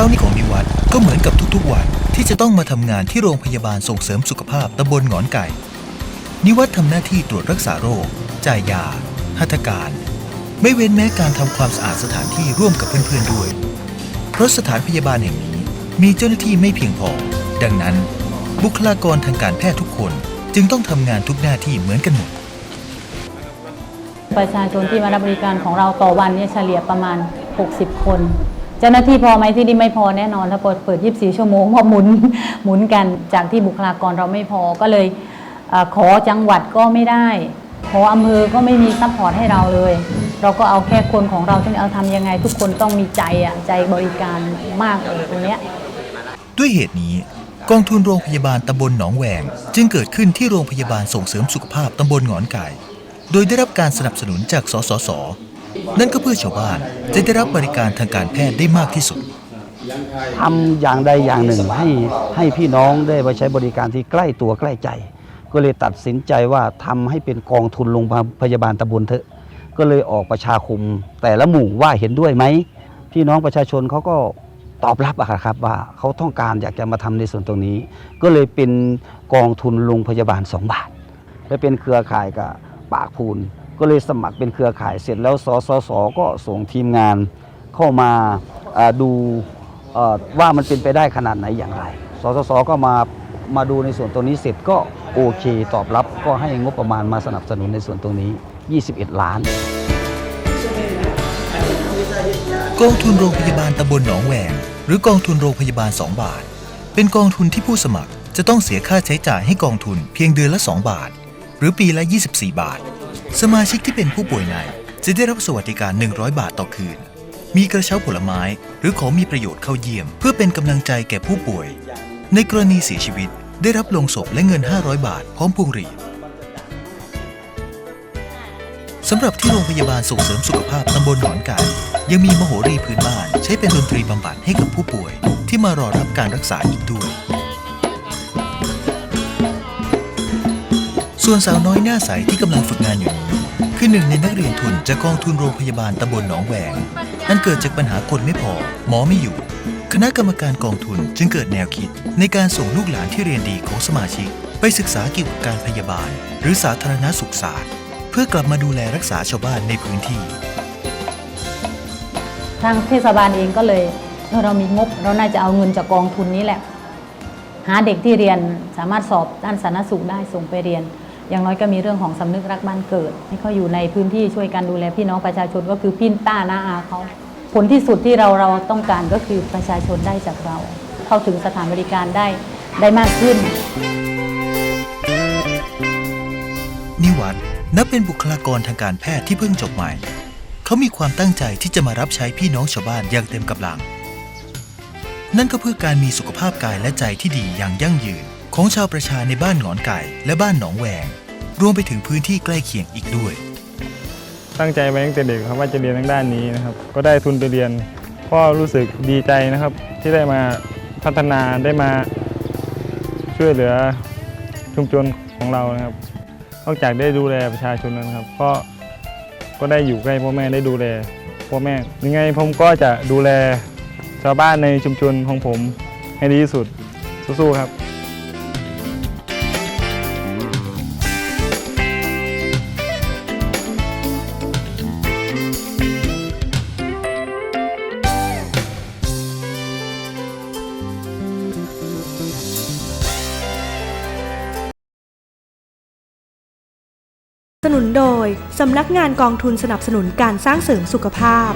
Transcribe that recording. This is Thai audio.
าวันที่จะต้องมาทำงานที่โรงพยาบาลส่งเสริมสุขภาพตำบลหงอนไก่ นิวัฒน์ทำหน้าที่ตรวจรักษาโรค จ่ายยา หัตถการ ไม่เว้นแม้การทำความสะอาดสถานที่ร่วมกับเพื่อนๆด้วย เพราะสถานพยาบาลแห่งนี้มีเจ้าหน้าที่ไม่เพียงพอ ดังนั้น บุคลากรทางการแพทย์ทุกคนจึงต้องทำงานทุกหน้าที่เหมือนกันหมดประชาชนที่มารับบริการของเราต่อวันเนี่ยเฉลี่ยประมาณ 60 คน เจ้าหน้าที่พอไหมที่นี่ไม่พอแน่นอนถ้าเปิดเปิด 24 ชั่วโมงเพราะหมุนหมุนกันจากที่บุคลากรเราไม่พอก็เลยอขอจังหวัดก็ไม่ได้ ขออำเภอก็ไม่มีซัพพอร์ตให้เราเลย เราก็เอาแค่คนของเราที่เอาทำยังไง ทุกคนต้องมีใจอะใจบริการมากเลยตรงเนี้ยด้วยเหตุนี้กองทุนโรงพยาบาลตำบลหนองแหวง จึงเกิดขึ้นที่โรงพยาบาลส่งเสริมสุขภาพตำบลหงอนไก่ โดยได้รับการสนับสนุนจากสสส นั่นก็เพื่อชาวบ้านจะได้รับบริการทางการแพทย์ได้มากที่สุด ทำอย่างใดอย่างหนึ่งให้ให้พี่น้องได้ไปใช้บริการที่ใกล้ตัวใกล้ใจ ก็เลยตัดสินใจว่าทำให้เป็นกองทุนโรงพยาบาลตำบลเถอะ ก็เลยออกประชาคม แต่ละหมู่ว่าเห็นด้วยไหม พี่น้องประชาชนเขาก็ตอบรับอะครับว่าเขาต้องการอยากจะมาทำในส่วนตรงนี้ ก็เลยเป็นกองทุนโรงพยาบาล 2 บาท และเป็นเครือข่ายกับปากพูน ก็เลยสมัครเป็นเครือข่ายเสร็จแล้วสสสก็ส่งทีมงานเข้ามาดูว่ามันเป็นไปได้ขนาดไหนอย่างไร สสสก็มามาดูในส่วนตรงนี้เสร็จก็โอเคตอบรับก็ให้งบประมาณมาสนับสนุนในส่วนตรงนี้ 21 ล้านกองทุนโรงพยาบาลตำบลหนองแหวงหรือกองทุนโรงพยาบาล 2 บาท เป็นกองทุนที่ผู้สมัครจะต้องเสียค่าใช้จ่ายให้กองทุนเพียงเดือนละ 2 บาท หรือปีละ 24 บาท สมาชิกที่เป็นผู้ป่วยในจะได้รับสวัสดิการ 100 บาทต่อคืน มีกระเช้าผลไม้ หรือของมีประโยชน์เข้าเยี่ยม เพื่อเป็นกำลังใจแก่ผู้ป่วย ในกรณีเสียชีวิต ได้รับลงศพและเงิน 500 บาท พร้อมพวงหรีดสำหรับที่โรงพยาบาลส่งเสริมสุขภาพตำบลหนอนไก่ยังมีมโหรีพื้นบ้าน ใช้เป็นดนตรีบำบัดให้กับผู้ป่วย ที่มารอรับการรักษาอีกด้วย ส่วนสาวน้อยหน้าใสที่กำลังฝึกงานอยู่นี้คือหนึ่งในนักเรียนทุนจากกองทุนโรงพยาบาลตำบลหนองแหวงอันเกิดจากปัญหาคนไม่พอ หมอไม่อยู่ คณะกรรมการกองทุนจึงเกิดแนวคิด ในการส่งลูกหลานที่เรียนดีของสมาชิก ไปศึกษาเกี่ยวกับการพยาบาล หรือสาธารณสุขศาสตร์ เพื่อกลับมาดูแลรักษาชาวบ้านในพื้นที่ทางเทศบาลเองก็เลยเออเรามีงบ เราน่าจะเอาเงินจากกองทุนนี้แหละ หาเด็กที่เรียนสามารถสอบด้านสาธารณสุขได้ส่งไปเรียน อย่างน้อยก็มีเรื่องของสำนึกรักบ้านเกิด ให้เขาอยู่ในพื้นที่ช่วยกันดูแลพี่น้องประชาชนก็คือพี่ต้าน้าอาเขาผลที่สุดที่เราเราต้องการก็คือประชาชนได้จากเรา เข้าถึงสถานบริการได้ได้มากขึ้น นิวัฒน์นับเป็นบุคลากรทางการแพทย์ที่เพิ่งจบใหม่ เขามีความตั้งใจที่จะมารับใช้พี่น้องชาวบ้านอย่างเต็มกำลัง นั่นก็เพื่อการมีสุขภาพกายและใจที่ดีอย่างยั่งยืน ของชาวประชาในบ้านหงอนไก่และบ้านหนองแหวง รวมไปถึงพื้นที่ใกล้เคียงอีกด้วย ตั้งใจไว้ตั้งแต่เด็กครับว่าจะเรียนทางด้านนี้นะครับ ก็ได้ทุนไปเรียนก็รู้สึกดีใจนะครับ ที่ได้มาพัฒนาได้มาช่วยเหลือชุมชนของเรานะครับ นอกจากได้ดูแลประชาชนแล้วนะครับ ก็ก็ได้อยู่ใกล้พ่อแม่ได้ดูแลพ่อแม่ ยังไงผมก็จะดูแลชาวบ้านในชุมชนของผมให้ดีที่สุดสู้ๆครับ สนุนโดย สำนักงานกองทุนสนับสนุนการสร้างเสริมสุขภาพ